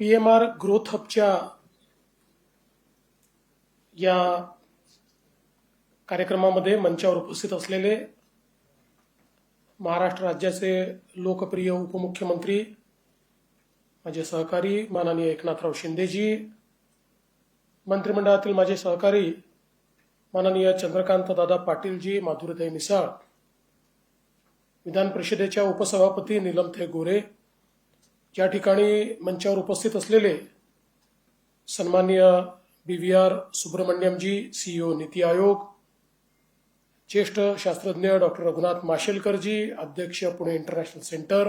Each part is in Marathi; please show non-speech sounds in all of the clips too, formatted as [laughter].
पी एम आर ग्रोथ हबच्या या कार्यक्रमामध्ये मंचावर उपस्थित असलेले महाराष्ट्र राज्याचे लोकप्रिय उपमुख्यमंत्री माझे सहकारी माननीय एकनाथराव शिंदेजी मंत्रिमंडळातील माझे सहकारी माननीय चंद्रकांत दादा पाटीलजी माधुरीताई मिसाळ विधान परिषदेच्या उपसभापती निलमथे गोरे या ठिकाणी मंचावर उपस्थित असलेले सन्मान्य B V R Subrahmanyam ji CEO NITI Aayog ज्येष्ठ शास्त्रज्ञ डॉक्टर रघुनाथ माशेलकरजी अध्यक्ष Pune international centre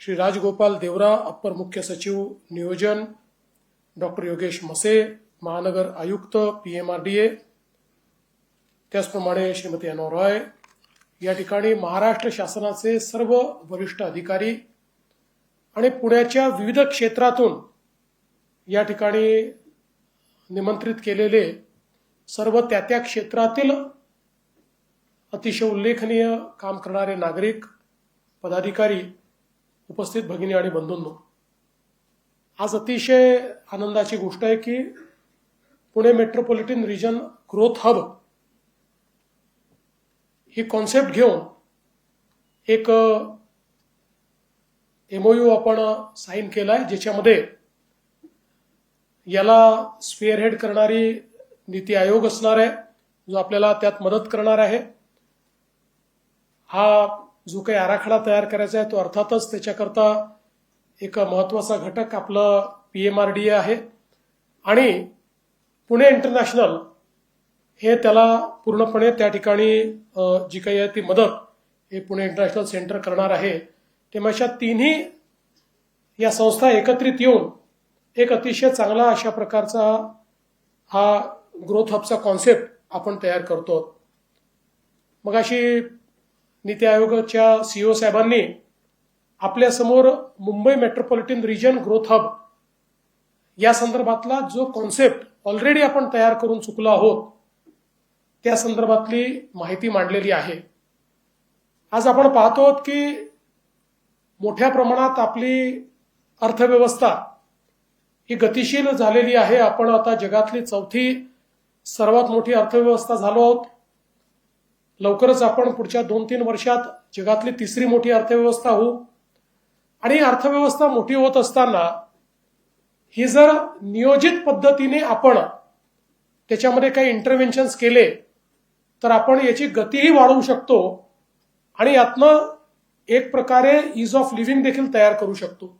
Shri Rajgopal Deora upper मुख्य सचिव नियोजन डॉक्टर योगेश मसे महानगर आयुक्त P M R D A त्याचप्रमाणे श्रीमती अनो रॉय या ठिकाणी महाराष्ट्र शासनाचे सर्व वरिष्ठ अधिकारी आणि पुण्याच्या विविध क्षेत्रातून या ठिकाणी निमंत्रित केलेले सर्व त्या त्या क्षेत्रातील अतिशय उल्लेखनीय काम करणारे नागरिक पदाधिकारी उपस्थित भगिनी आणि बंधूंनो. आज अतिशय आनंदाची गोष्ट आहे की Pune metropolitan region growth hub ही कॉन्सेप्ट घेऊन एक एमओयू आपण साईन केलाय ज्याच्यामध्ये याला स्पेअरहेड करणारी नीती आयोग असणार आहे जो आपल्याला त्यात मदत करणार आहे. हा जो काही आराखडा तयार करायचा आहे तो अर्थातच त्याच्याकरता एक महत्त्वाचा घटक आपलं P M R D A आहे. आणि पुणे इंटरनॅशनल हे त्याला पूर्णपणे त्या ठिकाणी जी काही आहे ती मदत हे पुणे इंटरनॅशनल सेंटर करणार आहे. तेव्हा अशा तिन्ही या संस्था एकत्रित येऊन एक अतिशय चांगला अशा प्रकारचा हा ग्रोथ हबचा कॉन्सेप्ट आपण तयार करतो. मग अशी नीती आयोगाच्या सीईओ साहेबांनी आपल्यासमोर Mumbai metropolitan region growth hub या संदर्भातला जो कॉन्सेप्ट ऑलरेडी आपण तयार करून चुकलो आहोत त्या संदर्भातली माहिती मांडलेली आहे. आज आपण पाहतो आहोत की मोठ्या प्रमाणात आपली अर्थव्यवस्था ही गतिशील झालेली आहे. आपण आता जगातली चौथी सर्वात मोठी अर्थव्यवस्था झालो आहोत. लवकरच आपण पुढच्या दोन तीन वर्षात जगातली तिसरी मोठी अर्थव्यवस्था होऊ. आणि अर्थव्यवस्था मोठी होत असताना ही जर नियोजित पद्धतीने आपण त्याच्यामध्ये काही इंटरव्हेन्शन्स केले तर आपण याची गतीही वाढवू शकतो आणि यातनं एक प्रकारे इज ऑफ लिव्हिंग देखील तयार करू शकतो.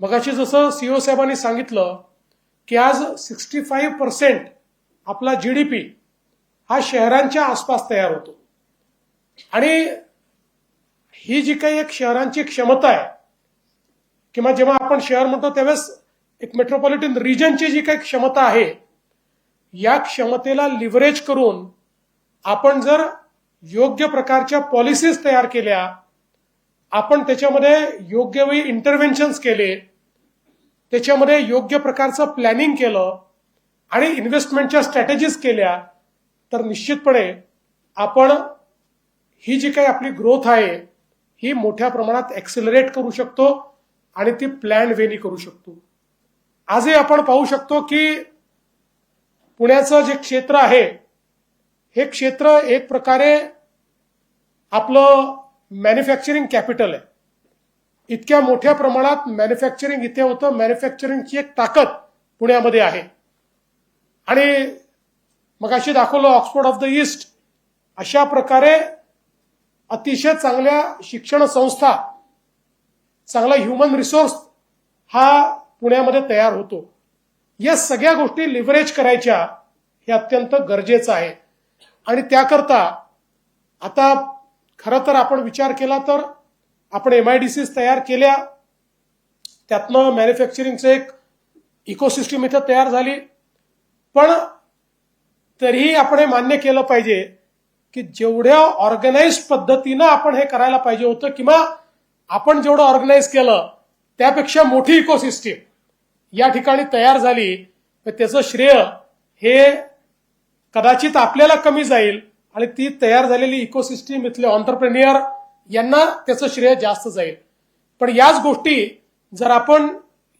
मगाशी जसं सीओ साहेबांनी सांगितलं की आज सिक्स्टी फाईव्ह पर्सेंट आपला जीडीपी हा शहरांच्या आसपास तयार होतो. आणि ही जी काही एक शहरांची क्षमता आहे किंवा जेव्हा आपण शहर म्हणतो त्यावेळेस एक मेट्रोपॉलिटन रिजनची जी काही क्षमता आहे या क्षमतेला लिव्हरेज करून आपण जर योग्य प्रकारच्या पॉलिसीज तयार केल्या आपण त्याच्यामध्ये योग्य वेळी इंटरव्हेन्शन्स केले त्याच्यामध्ये योग्य प्रकारचं प्लॅनिंग केलं आणि इन्व्हेस्टमेंटच्या स्ट्रॅटेजीज केल्या तर निश्चितपणे आपण ही जी काही आपली ग्रोथ आहे ही मोठ्या प्रमाणात ऍक्सिलरेट करू शकतो आणि ती प्लॅन वेनी करू शकतो. आजही आपण पाहू शकतो की पुण्याचं जे क्षेत्र आहे हे क्षेत्र एक प्रकारे आपलं मॅन्युफॅक्चरिंग कॅपिटल आहे. इतक्या मोठ्या प्रमाणात मॅन्युफॅक्चरिंग इथे होतं. मॅन्युफॅक्चरिंगची एक ताकद पुण्यामध्ये आहे. आणि मग अशी दाखवलं ऑक्सफोर्ड ऑफ द ईस्ट अशा प्रकारे अतिशय चांगल्या शिक्षण संस्था चांगला ह्युमन रिसोर्स हा पुण्यामध्ये तयार होतो. या सगळ्या गोष्टी लिव्हरेज करायच्या हे अत्यंत गरजेचं आहे. आणि त्याकरता आता खरं तर आपण विचार केला तर आपण एम आय डी सीज तयार केल्या. त्यातनं मॅन्युफॅक्चरिंगचं एक इकोसिस्टम इथं तयार झाली. पण तरीही आपण हे मान्य केलं पाहिजे की जेवढ्या ऑर्गनाईज पद्धतीनं आपण हे करायला पाहिजे होतं किंवा आपण जेवढं ऑर्गनाईज केलं त्यापेक्षा मोठी इकोसिस्टीम या ठिकाणी तयार झाली. तर त्याचं श्रेय हे कदाचित आपल्याला कमी जाईल. आणि ती तयार झालेली इकोसिस्टीम इथले ऑन्टरप्रेनियर यांना त्याचं श्रेय जास्त जाईल. पण याच गोष्टी जर आपण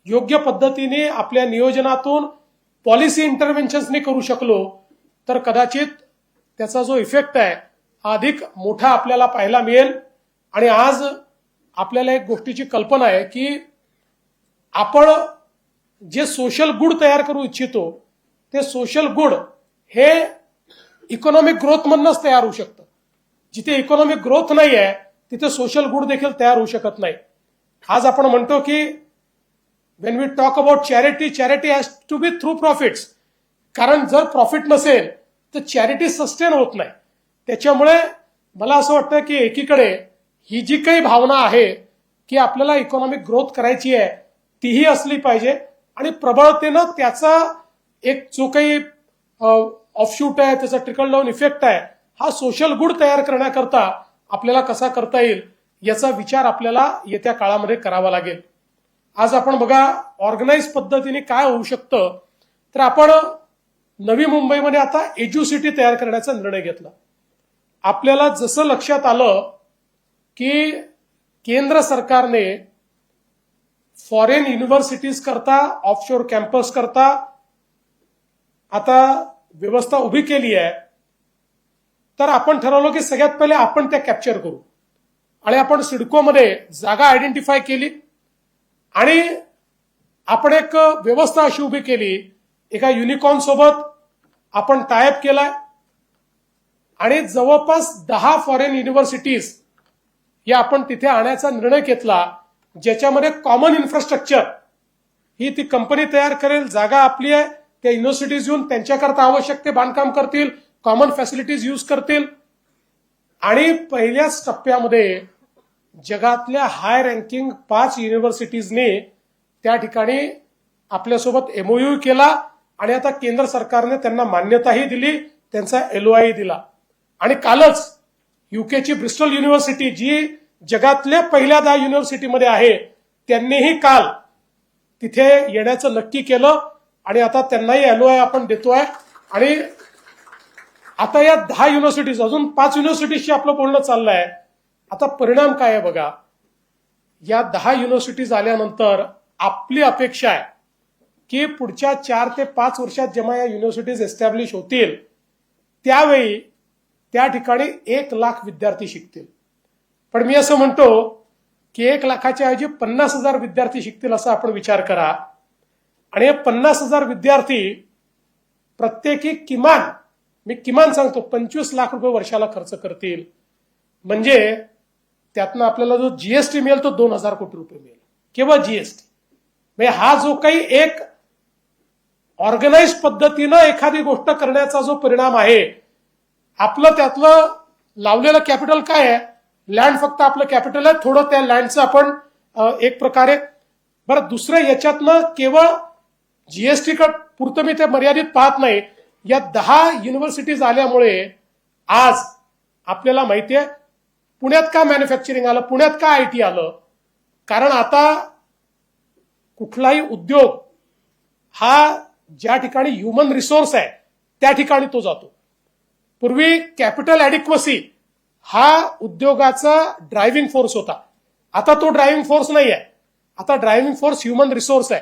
योग्य पद्धतीने आपल्या नियोजनातून पॉलिसी इंटरव्हेन्शन्सने करू शकलो तर कदाचित त्याचा जो इफेक्ट आहे हा अधिक मोठा आपल्याला पाहायला मिळेल. आणि आज आपल्याला एक गोष्टीची कल्पना आहे की आपण जे सोशल गुड तयार करू इच्छितो ते सोशल गुड हे इकॉनॉमिक ग्रोथमधनच तयार होऊ शकतं. जिथे इकॉनॉमिक ग्रोथ नाही आहे तिथे सोशल गुड देखील तयार होऊ शकत नाही. आज आपण म्हणतो की when we talk about charity charity has to be through profits कारण जर प्रॉफिट नसेल तर चॅरिटी सस्टेन होत नाही. त्याच्यामुळे मला असं वाटतं की एकीकडे ही जी काही भावना आहे की आपल्याला इकॉनॉमिक ग्रोथ करायची आहे तीही असली पाहिजे. आणि प्रबळतेनं त्याचा एक जो काही ऑफशूट आहे त्याचा ट्रिकल डाऊन इफेक्ट आहे. हा सोशल गुड तयार करण्याकरता आपल्याला कसा करता येईल याचा विचार आपल्याला येत्या काळामध्ये करावा लागेल. आज आपण बघा ऑर्गनाईज पद्धतीने काय होऊ शकतं तर आपण नवी मुंबईमध्ये आता एज्युसिटी तयार करण्याचा निर्णय घेतला. आपल्याला जसं लक्षात आलं की केंद्र सरकारने फॉरेन युनिव्हर्सिटीज करता ऑफशोर कॅम्पस करता आता व्यवस्था उभी केली आहे तर आपण ठरवलं की सगळ्यात पहिले आपण त्या कॅप्चर करू. आणि आपण सिडकोमध्ये जागा आयडेंटिफाय केली आणि आपण एक व्यवस्था अशी उभी केली एका युनिकॉर्न सोबत आपण टायअप केलाय. आणि जवळपास दहा फॉरेन युनिव्हर्सिटीज या आपण तिथे आणायचा निर्णय घेतला ज्याच्यामध्ये कॉमन इन्फ्रास्ट्रक्चर ही ती कंपनी तयार करेल जागा आपली आहे. त्या युनिव्हर्सिटीज येऊन त्यांच्याकरता आवश्यक ते बांधकाम करतील कॉमन फॅसिलिटीज यूज करतील. आणि पहिल्याच टप्प्यामध्ये जगातल्या हाय रँकिंग पाच युनिव्हर्सिटीजने त्या ठिकाणी आपल्यासोबत एमओयू केला आणि आता केंद्र सरकारने त्यांना मान्यताही दिली त्यांचा एलओआय दिला. आणि कालच युकेची ब्रिस्टल युनिव्हर्सिटी जी जगातल्या पहिल्या दहा युनिव्हर्सिटीमध्ये आहे त्यांनीही काल तिथे येण्याचं नक्की केलं. आणि आता त्यांनाही एलओआय आपण देतोय आणि आता या दहा युनिव्हर्सिटीज अजून पाच युनिव्हर्सिटीजशी आपलं बोलणं चाललंय. आता परिणाम काय आहे बघा? या दहा युनिव्हर्सिटीज आल्यानंतर आपली अपेक्षा आहे की पुढच्या चार ते पाच वर्षात जेव्हा या युनिव्हर्सिटीज एस्टॅब्लिश होतील त्यावेळी त्या ठिकाणी एक लाख विद्यार्थी शिकतील. पण मी असं म्हणतो की एक लाखाच्या ऐवजी पन्नास हजार विद्यार्थी शिकतील असा आपण विचार करा. आणि हे पन्नास हजार विद्यार्थी प्रत्येकी किमान मी किमान सांगतो पंचवीस लाख रुपये वर्षाला खर्च करतील. म्हणजे त्यातनं आपल्याला जो जीएसटी मिळेल तो दोन हजार कोटी रुपये मिळेल. किंवा जीएसटी म्हणजे हा जो काही एक ऑर्गनाइज पद्धतीनं एखादी गोष्ट करण्याचा जो परिणाम आहे आपलं त्यातलं लावलेलं कॅपिटल काय आहे? लँड फक्त आपलं कॅपिटल आहे थोडं त्या लँडचं आपण एक प्रकारे बरं दुसरं याच्यातनं केवळ जीएसटी कट पुरतं मी ते मर्यादित पाहत नाही. या दहा युनिव्हर्सिटीज आल्यामुळे आज आपल्याला माहिती आहे पुण्यात का मॅन्युफॅक्चरिंग आलं पुण्यात का आय टी आलं? कारण आता कुठलाही उद्योग हा ज्या ठिकाणी ह्युमन रिसोर्स आहे त्या ठिकाणी तो जातो. पूर्वी कॅपिटल ॲडिक्वसी हा उद्योगाचा ड्रायव्हिंग फोर्स होता. आता तो ड्रायव्हिंग फोर्स नाही आहे आता ड्रायव्हिंग फोर्स ह्युमन रिसोर्स आहे.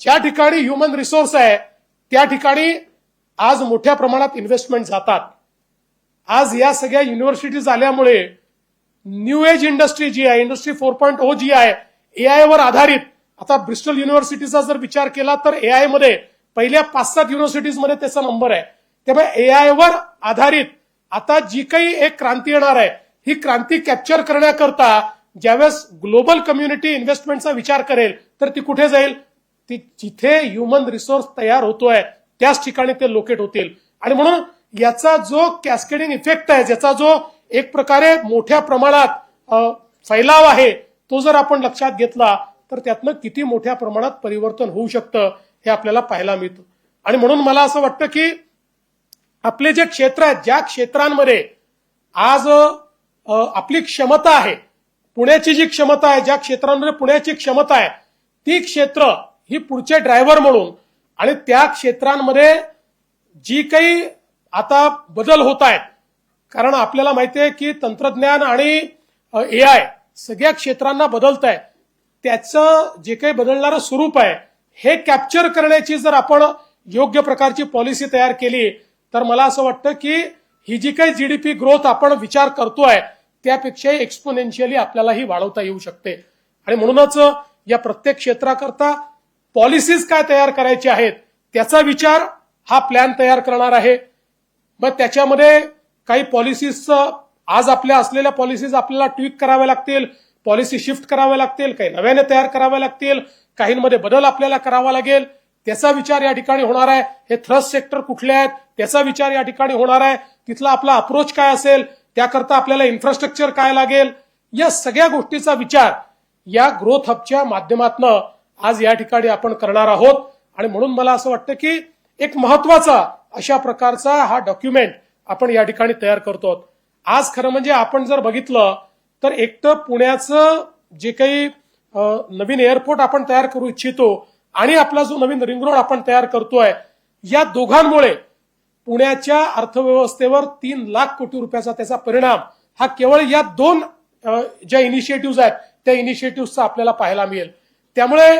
ज्या ठिकाणी ह्युमन रिसोर्स आहे त्या ठिकाणी आज मोठ्या प्रमाणात इन्व्हेस्टमेंट जातात. आज या सगळ्या युनिव्हर्सिटीज आल्यामुळे न्यू एज इंडस्ट्री जी आहे इंडस्ट्री फोर पॉईंट ओ जी आहे ए वर आधारित आता ब्रिस्टल युनिव्हर्सिटीचा जर विचार केला तर ए आयमध्ये पहिल्या पाच सात युनिव्हर्सिटीजमध्ये त्याचा नंबर आहे. त्यामुळे ए वर आधारित आता जी काही एक क्रांती येणार आहे ही क्रांती कॅप्चर करण्याकरता ज्यावेळेस ग्लोबल कम्युनिटी इन्व्हेस्टमेंटचा विचार करेल तर ती कुठे जाईल? ती जिथे ह्युमन रिसोर्स तयार होतोय त्याच ठिकाणी ते लोकेट होतील. आणि म्हणून याचा जो कॅस्केडिंग इफेक्ट आहे ज्याचा जो एक प्रकारे मोठ्या प्रमाणात फैलाव आहे तो जर आपण लक्षात घेतला तर त्यातनं किती मोठ्या प्रमाणात परिवर्तन होऊ शकतं हे आपल्याला पाहायला मिळतं. आणि म्हणून मला असं वाटतं की आपले जे क्षेत्र आहेत ज्या क्षेत्रांमध्ये आज आपली क्षमता आहे पुण्याची जी क्षमता आहे ज्या क्षेत्रांमध्ये पुण्याची क्षमता आहे ती क्षेत्र ही पुढचे ड्रायव्हर म्हणून आणि त्या क्षेत्रांमध्ये जी काही आता बदल होत आहेत कारण आपल्याला माहिती आहे की तंत्रज्ञान आणि ए आय सगळ्या क्षेत्रांना बदलत आहे त्याचं जे काही बदलणारं स्वरूप आहे हे कॅप्चर करण्याची जर आपण योग्य प्रकारची पॉलिसी तयार केली तर मला असं वाटतं की ही जी काही जीडीपी ग्रोथ आपण विचार करतोय त्यापेक्षाही एक्सपोनेन्शियली आपल्यालाही वाढवता येऊ शकते. आणि म्हणूनच या प्रत्येक क्षेत्राकरता पॉलिसीज काय तयार करायचे आहेत त्याचा विचार हा प्लॅन तयार करणार आहे. मग त्याच्यामध्ये काही पॉलिसीज आज आपल्या असलेल्या पॉलिसीज आपल्याला ट्विक कराव्या लागतील पॉलिसी शिफ्ट कराव्या लागतील काही नव्याने तयार कराव्या लागतील काहींमध्ये बदल आपल्याला करावा लागेल. त्याचा विचार या ठिकाणी होणार आहे. हे थ्रस्ट सेक्टर कुठले आहेत त्याचा विचार या ठिकाणी होणार आहे. तिथला आपला अप्रोच काय असेल त्याकरता आपल्याला इन्फ्रास्ट्रक्चर काय लागेल या सगळ्या गोष्टीचा विचार या ग्रोथ हबच्या माध्यमातनं आज या ठिकाणी आपण करणार आहोत. आणि म्हणून मला असं वाटतं की एक महत्त्वाचा अशा प्रकारचा हा डॉक्युमेंट आपण या ठिकाणी तयार करतो आज खरं म्हणजे आपण जर बघितलं तर एक तर पुण्याचं जे काही नवीन एअरपोर्ट आपण तयार करू इच्छितो आणि आपला जो नवीन रिंग रोड आपण तयार करतोय या दोघांमुळे पुण्याच्या अर्थव्यवस्थेवर तीन लाख कोटी रुपयाचा त्याचा परिणाम हा केवळ या दोन ज्या इनिशिएटिव्ह आहेत त्या इनिशिएटिव्हचा आपल्याला पाहायला मिळेल. त्यामुळे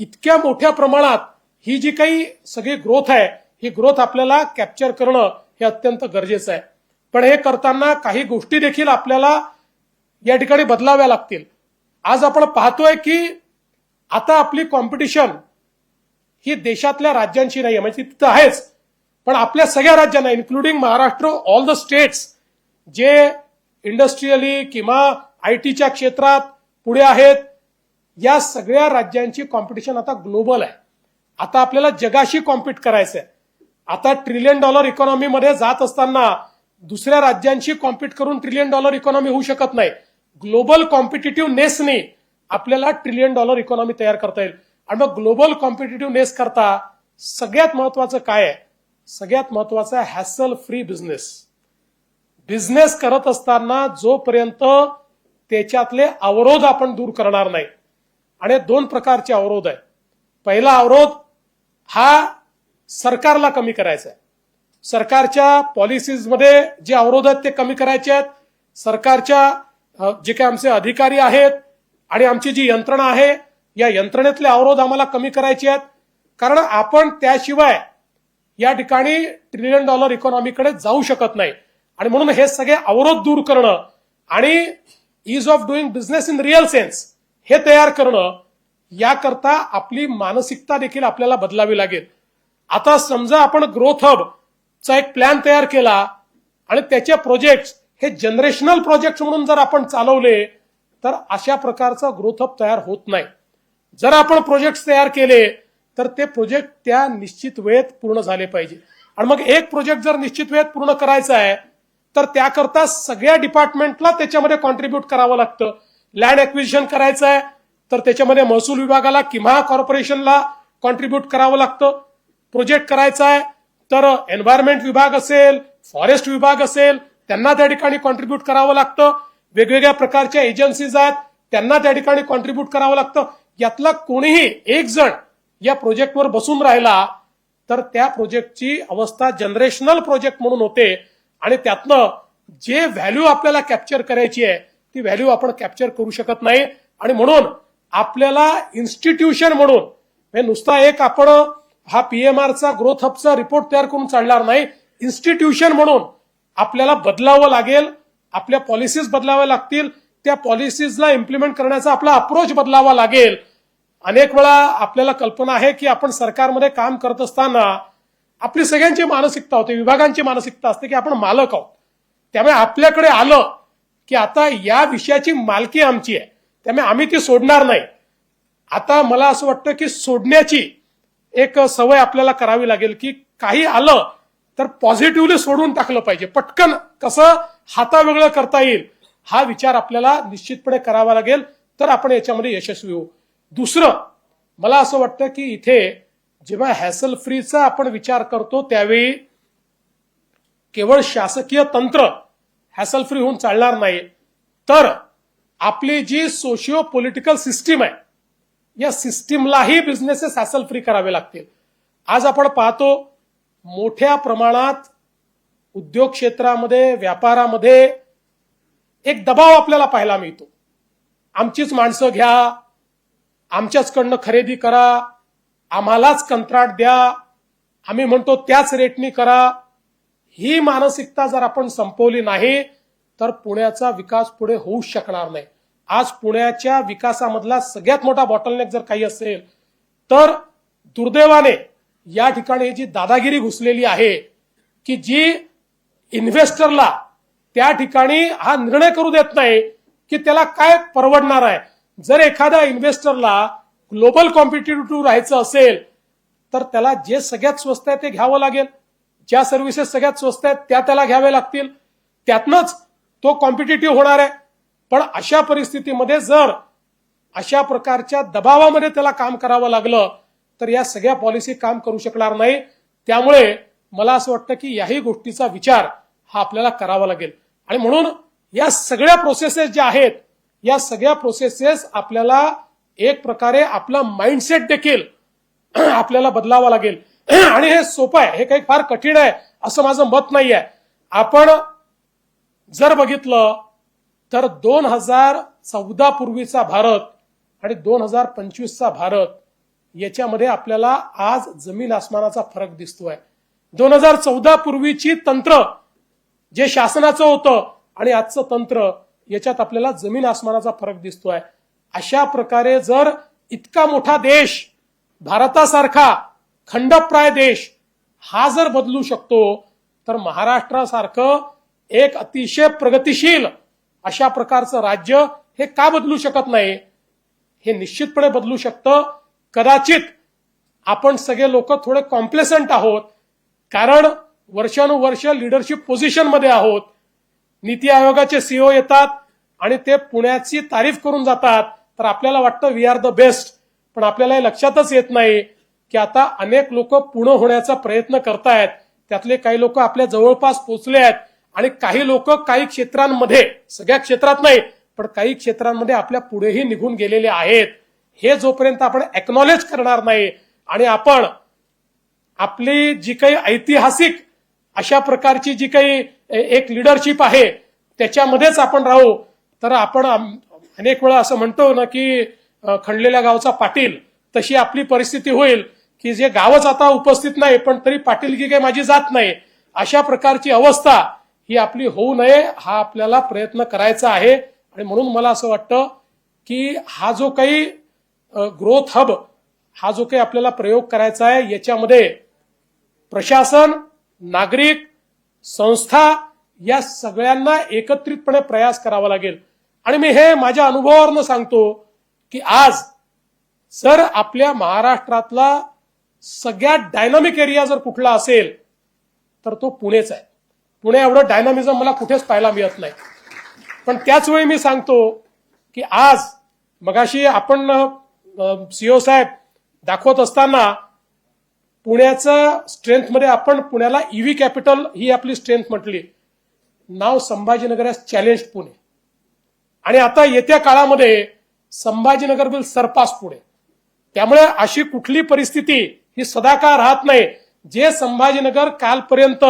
इतक्या मोठ्या प्रमाणात ही जी काही सगळी ग्रोथ आहे ही ग्रोथ आपल्याला कॅप्चर करणं हे अत्यंत गरजेचं आहे. पण हे करताना काही गोष्टी देखील आपल्याला या ठिकाणी बदलाव्या लागतील. आज आपण पाहतोय की आता आपली कॉम्पिटिशन ही देशातल्या राज्यांशी नाही आहे म्हणजे तिथं आहेच. पण आपल्या सगळ्या राज्यांना including Maharashtra all the states जे इंडस्ट्रियली किंवा आय टीच्या क्षेत्रात पुढे आहेत या सगळ्या राज्यांची कॉम्पिटिशन आता ग्लोबल आहे. आता आपल्याला जगाशी कॉम्पिट करायचं आहे आता ट्रिलियन डॉलर इकॉनॉमीमध्ये जात असताना दुसऱ्या राज्यांशी कॉम्पिट करून ट्रिलियन डॉलर इकॉनॉमी होऊ शकत नाही. ग्लोबल कॉम्पिटेटिव्ह नेसने आपल्याला ट्रिलियन डॉलर इकॉनॉमी तयार करता येईल. आणि मग ग्लोबल कॉम्पिटेटिव्हनेस करता सगळ्यात महत्वाचं काय आहे? सगळ्यात महत्वाचं आहे हॅसल फ्री बिझनेस बिझनेस करत असताना जोपर्यंत त्याच्यातले अवरोध आपण दूर करणार नाही. आणि दोन प्रकारचे अवरोध आहे पहिला अवरोध हा सरकारला कमी करायचा आहे. सरकारच्या पॉलिसीजमध्ये जे अवरोध आहेत ते कमी करायचे आहेत. सरकारच्या जे काही आमचे अधिकारी आहेत आणि आमची जी यंत्रणा आहे या यंत्रणेतले अवरोध आम्हाला कमी करायचे आहेत. कारण आपण त्याशिवाय या ठिकाणी ट्रिलियन डॉलर इकॉनॉमीकडे जाऊ शकत नाही. आणि म्हणून हे सगळे अवरोध दूर करणं आणि ease of doing business in real sense हे तयार करणं याकरता आपली मानसिकता देखील आपल्याला बदलावी लागेल. आता समजा आपण ग्रोथ हब चा एक प्लॅन तयार केला आणि त्याचे प्रोजेक्ट हे जनरेशनल प्रोजेक्ट म्हणून जर आपण चालवले तर अशा प्रकारचा ग्रोथ हब तयार होत नाही. जर आपण प्रोजेक्ट तयार केले तर ते प्रोजेक्ट त्या निश्चित वेळेत पूर्ण झाले पाहिजे. आणि मग एक प्रोजेक्ट जर निश्चित वेळेत पूर्ण करायचा आहे तर त्याकरता सगळ्या डिपार्टमेंटला त्याच्यामध्ये कॉन्ट्रीब्युट करावं लागतं. लँड ऍक्विजिशन करायचं आहे तर त्याच्यामध्ये महसूल विभागाला किंवा कॉर्पोरेशनला कॉन्ट्रीब्युट करावं लागतं. प्रोजेक्ट करायचा आहे तर एन्व्हायरमेंट विभाग असेल फॉरेस्ट विभाग असेल त्यांना त्या ठिकाणी कॉन्ट्रीब्युट करावं लागतं. वेगवेगळ्या प्रकारच्या एजन्सीज आहेत त्यांना त्या ठिकाणी कॉन्ट्रीब्युट करावं लागतं. यातला कोणीही एक जण या प्रोजेक्टवर बसून राहिला तर त्या प्रोजेक्टची अवस्था जनरेशनल प्रोजेक्ट म्हणून होते. आणि त्यातनं जे व्हॅल्यू आपल्याला कॅप्चर करायची आहे ती व्हॅल्यू आपण कॅप्चर करू शकत नाही. आणि म्हणून आपल्याला इन्स्टिट्यूशन म्हणून नुसता एक आपण हा पीएमआरचा ग्रोथ हबचा रिपोर्ट तयार करून चालणार नाही. इन्स्टिट्यूशन म्हणून आपल्याला बदलावं लागेल. आपल्या पॉलिसीज बदलाव्या लागतील. त्या पॉलिसीजला इम्प्लिमेंट करण्याचा आपला अप्रोच बदलावा लागेल. अनेक वेळा आपल्याला कल्पना आहे की आपण सरकारमध्ये काम करत असताना आपली सगळ्यांची मानसिकता होते विभागांची मानसिकता असते की आपण मालक आहोत. त्यामुळे आपल्याकडे आलं की आता या विषयाची मालकी आमची आहे. त्यामुळे आम्ही ती सोडणार नाही. आता मला असं वाटतं की सोडण्याची एक सवय आपल्याला करावी लागेल की काही आलं तर पॉझिटिव्हली सोडून टाकलं पाहिजे. पटकन कसं हातावेगळं करता येईल हा विचार आपल्याला निश्चितपणे करावा लागेल. तर आपण याच्यामध्ये यशस्वी होऊ. दुसरं मला असं वाटतं की इथे जेव्हा हॅसल फ्रीचा आपण विचार करतो त्यावेळी केवळ शासकीय तंत्र हॅसल फ्री होऊन चालणार नाही तर आपली जी सोशिओ पॉलिटिकल सिस्टीम आहे या सिस्टीमलाही बिझनेसेस हॅसल फ्री करावे लागतील. आज आपण पाहतो मोठ्या प्रमाणात उद्योग क्षेत्रामध्ये व्यापारामध्ये एक दबाव आपल्याला पाहायला मिळतो. आमचीच माणसं घ्या आमच्याचकडनं खरेदी करा आम्हालाच कंत्राट द्या आम्ही म्हणतो त्याच रेटनी करा ही मानसिकता जर आपण संपवली नाही तर पुण्याचा विकास पुढे होऊ शकणार नाही. आज पुण्याच्या विकासामधला सगळ्यात मोठा बॉटलनेक जर काही असेल तर दुर्दैवाने या ठिकाणी जी दादागिरी घुसलेली आहे की जी इन्व्हेस्टरला त्या ठिकाणी हा निर्णय करू देत नाही की त्याला काय परवडणार आहे. जर एखाद्या इन्व्हेस्टरला ग्लोबल कॉम्पिटेटिव्ह राहायचं असेल तर त्याला जे सगळ्यात स्वस्त आहे ते घ्यावं लागेल. ज्या सर्व्हिसेस सगळ्यात स्वस्त आहेत त्या त्याला घ्याव्या लागतील. त्यातनंच तो कॉम्पिटेटिव्ह होणार आहे. पण अशा परिस्थितीमध्ये जर अशा प्रकारच्या दबावामध्ये त्याला काम करावं लागलं तर या सगळ्या पॉलिसी काम करू शकणार नाही. त्यामुळे मला असं वाटतं की याही गोष्टीचा विचार हा आपल्याला करावा लागेल. आणि म्हणून या सगळ्या प्रोसेसेस ज्या आहेत या सगळ्या प्रोसेसेस आपल्याला एक प्रकारे आपला माइंडसेट देखील [clears throat] आपल्याला बदलावा लागेल. [clears throat] आणि हे सोपं आहे हे काही फार कठीण आहे असं माझं मत नाही आहे आपण जर बघितलं तर दोन हजार चौदा पूर्वीचा भारत आणि दोन हजार पंचवीसचा भारत याच्यामध्ये आपल्याला आज जमीन आसमानाचा फरक दिसतोय. दोन हजार चौदा पूर्वीची तंत्र जे शासनाचं होतं आणि आजचं तंत्र याच्यात आपल्याला जमीन आसमानाचा फरक दिसतोय. अशा प्रकारे जर इतका मोठा देश भारतासारखा खंडप्राय देश हा जर बदलू शकतो तर महाराष्ट्रासारखं एक अतिशय प्रगतिशील अशा प्रकारचं राज्य हे का बदलू शकत नाही? हे निश्चितपणे बदलू शकतं. कदाचित आपण सगळे लोक थोडे कॉम्प्लेसंट आहोत कारण वर्षानुवर्ष लिडरशिप पोझिशनमध्ये आहोत. नीती आयोगाचे सीओ येतात आणि ते पुण्याची तारीफ करून जातात. तर आपल्याला वाटतं वी आर द बेस्ट पण आपल्याला हे लक्षातच येत नाही. की आता अनेक लोक पूर्ण होण्याचा प्रयत्न करतायत. त्यातले काही लोक आपल्या जवळपास पोहोचले आहेत. आणि काही लोक काही क्षेत्रांमध्ये सगळ्या क्षेत्रात नाही पण काही क्षेत्रांमध्ये आपल्या पुढेही निघून गेलेले आहेत. हे जोपर्यंत आपण एक्नॉलेज करणार नाही आणि आपण आपली जी काही ऐतिहासिक अशा प्रकारची जी काही एक लिडरशिप आहे त्याच्यामध्येच आपण राहू. तर आपण अनेक वेळा असं म्हणतो ना की खंडलेल्या खणलेल्या गावचा पाटील तशी आपली परिस्थिती होईल. की जे गावच आता उपस्थित नाही पण तरी पाटीलकी काही माझी जात नाही अशा प्रकारची अवस्था ही आपली होऊ नये हा आपल्याला प्रयत्न करायचा आहे. आणि म्हणून मला असं वाटतं की हा जो काही ग्रोथ हब हा जो काही आपल्याला प्रयोग करायचा आहे याच्यामध्ये प्रशासन नागरिक संस्था या सगळ्यांना एकत्रितपणे प्रयास करावा लागेल. आणि मी हे माझ्या अनुभवावरनं सांगतो की आज जर आपल्या महाराष्ट्रातला सगळ्यात डायनामिक एरिया जर कुठला असेल तर तो पुणेच आहे. पुणे एवढं डायनामिझम मला कुठेच पाहायला मिळत नाही. पण त्याच वेळी मी सांगतो की आज मगाशी आपण सीओ साहेब दाखवत असताना पुण्याचं स्ट्रेंथमध्ये आपण पुण्याला ईव्ही कॅपिटल ही आपली स्ट्रेंथ म्हटली. नाव संभाजीनगर एस चॅलेंज पुणे. आणि आता येत्या काळामध्ये संभाजीनगर विल सरपास पुणे. त्यामुळे अशी कुठली परिस्थिती ही सदाकाळ राहत नाही. जे संभाजीनगर कालपर्यंत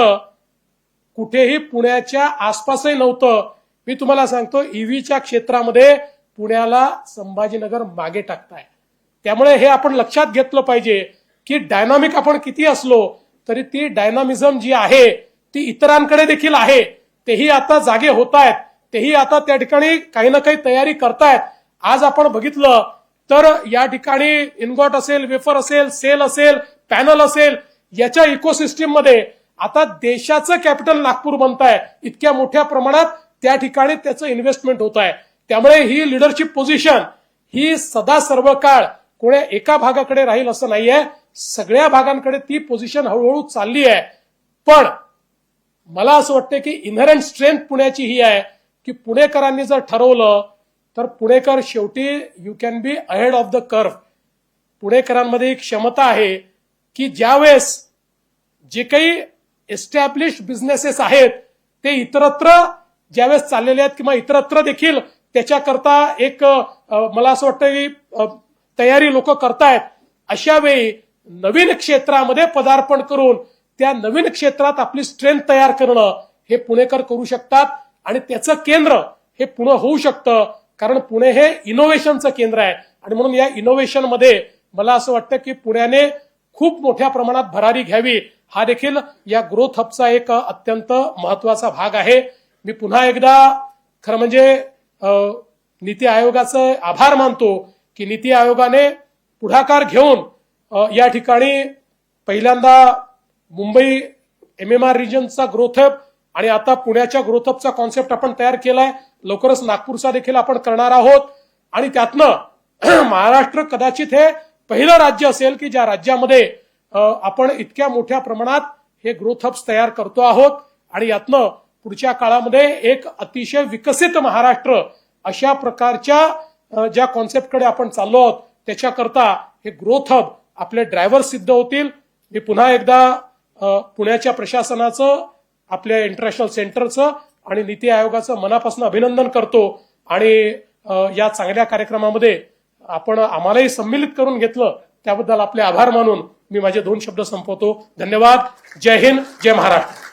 कुठेही पुण्याच्या आसपासही नव्हतं. मी तुम्हाला सांगतो ईव्हीच्या क्षेत्रामध्ये पुण्याला संभाजीनगर मागे टाकताय. त्यामुळे हे आपण लक्षात घेतलं पाहिजे की डायनामिक आपण किती असलो तरी ती डायनामिझम जी आहे ती इतरांकडे देखील आहे. तेही आता जागे होत आहेत तेही आता त्या ठिकाणी काही ना काही तयारी करतायत. आज आपण बघितलं तर या ठिकाणी इनगॉट असेल वेफर असेल सेल असेल पॅनल असेल याच्या इकोसिस्टीममध्ये आता देशाचं कॅपिटल नागपूर बनत आहे इतक्या मोठ्या प्रमाणात त्या ठिकाणी त्याचं इन्व्हेस्टमेंट होत आहे त्यामुळे ही लिडरशिप पोझिशन ही सदा सर्व काळ कोण्या एका भागाकडे राहील असं नाहीये. सगळ्या भागांकडे ती पोझिशन हळूहळू चालली आहे पण मला असं वाटतं की इनहरंट स्ट्रेंथ पुण्याची ही आहे की पुणेकरांनी जर ठरवलं तर पुणेकर शेवटी you can be ahead of the curve पुणेकरांमध्ये एक क्षमता आहे की ज्यावेळेस जे काही एस्टॅब्लिश बिझनेसेस आहेत ते इतरत्र ज्यावेळेस चाललेले आहेत किंवा इतरत्र देखील त्याच्याकरता एक मला असं वाटतं की तयारी लोक करतायत अशा वेळी नवीन क्षेत्रामध्ये पदार्पण करून त्या नवीन क्षेत्रात आपली स्ट्रेंथ तयार करणं हे पुणेकर करू शकतात आणि त्याचं केंद्र हे पुणे होऊ शकतं. कारण पुणे हे इनोव्हेशनचं केंद्र आहे. आणि म्हणून या इनोव्हेशनमध्ये मला असं वाटतं की पुण्याने खूप मोठ्या प्रमाणात भरारी घ्यावी. हा देखील या ग्रोथ हबचा एक अत्यंत महत्त्वाचा भाग आहे. मी पुन्हा एकदा खरं म्हणजे नीती आयोगाचं आभार मानतो की नीती आयोगाने पुढाकार घेऊन या ठिकाणी पहिल्यांदा मुंबई एम एम आर रिजनचा ग्रोथ हब आणि आता पुण्याच्या ग्रोथ हबचा कॉन्सेप्ट आपण तयार केलाय. लवकरच नागपूरचा देखील आपण करणार आहोत. आणि त्यातनं [clears throat] महाराष्ट्र कदाचित हे पहिलं राज्य असेल की ज्या राज्यामध्ये आपण इतक्या मोठ्या प्रमाणात हे ग्रोथ हब्स तयार करतो आहोत. आणि यातनं पुढच्या काळामध्ये एक अतिशय विकसित महाराष्ट्र अशा प्रकारच्या ज्या कॉन्सेप्टकडे आपण चाललो आहोत त्याच्याकरता हे ग्रोथ हब आपले ड्रायव्हर सिद्ध होतील. मी पुन्हा एकदा पुण्याच्या प्रशासनाचं आपल्या इंटरनॅशनल सेंटरचं आणि नीती आयोगाचं मनापासून अभिनंदन करतो. आणि या चांगल्या कार्यक्रमामध्ये आपण आम्हालाही सम्मिलित करून घेतलं. त्याबद्दल आपले आभार मानून मी माझे दोन शब्द संपवतो. धन्यवाद. जय हिंद. जय महाराष्ट्र.